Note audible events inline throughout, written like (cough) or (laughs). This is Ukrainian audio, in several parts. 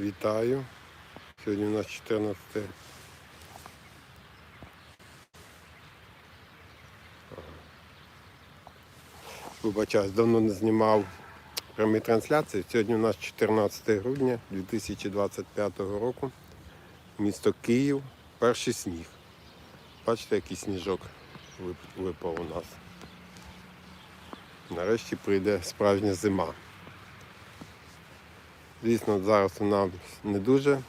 Вітаю. Сьогодні у нас 14. Вибачаюсь, давно не знімав прямі трансляції. Сьогодні у нас 14 грудня 2025 року. Місто Київ. Перший сніг. Бачите, який сніжок випав у нас. Нарешті прийде справжня зима. Звісно, зараз вона не дуже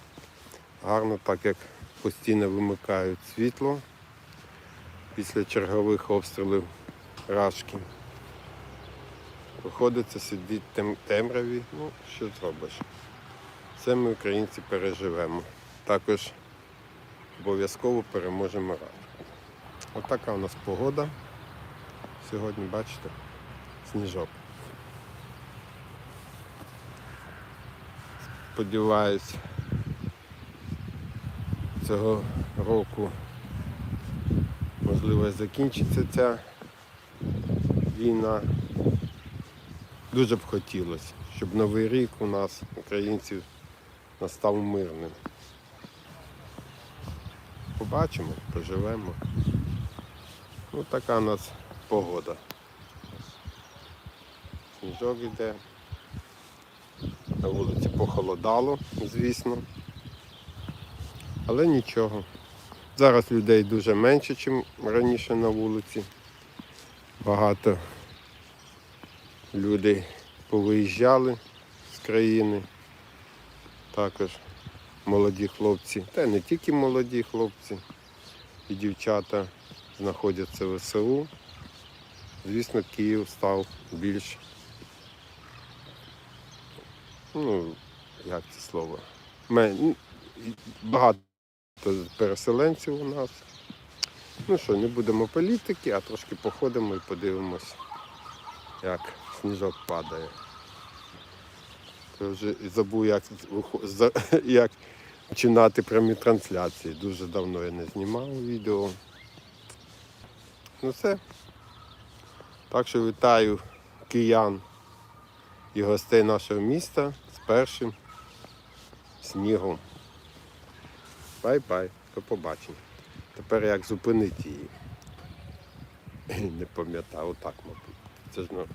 гарно, так як постійно вимикають світло після чергових обстрілів рашки. Приходиться сидіти тем- темряві, ну що зробиш. Це ми, українці, переживемо. Також обов'язково переможемо рашку. Отака у нас погода. Сьогодні, бачите, сніжок. Сподіваюсь, цього року можливо закінчиться ця війна. Дуже б хотілося, щоб новий рік у нас, українців, настав мирним. Побачимо, поживемо. Ну така у нас погода. Сніжок іде. На вулиці похолодало, звісно. Але нічого. Зараз людей дуже менше, ніж раніше на вулиці. Багато людей повиїжджали з країни. Також молоді хлопці, та не тільки молоді хлопці, і дівчата знаходяться в СУ. Звісно, Київ став більш ну, як це слово? Багато переселенців у нас. Ну що, не будемо політики, а трошки походимо і подивимось, як сніжок падає. Я вже забув, як, (laughs) як починати прямі трансляції. Дуже давно я не знімав відео. Ну все. Так що вітаю киян і гостей нашого міста з першим снігом. Бай-бай, до побачення. Тепер як зупинити її? (clears throat) Не пам'ятаю, отак, мабуть. Це ж ну,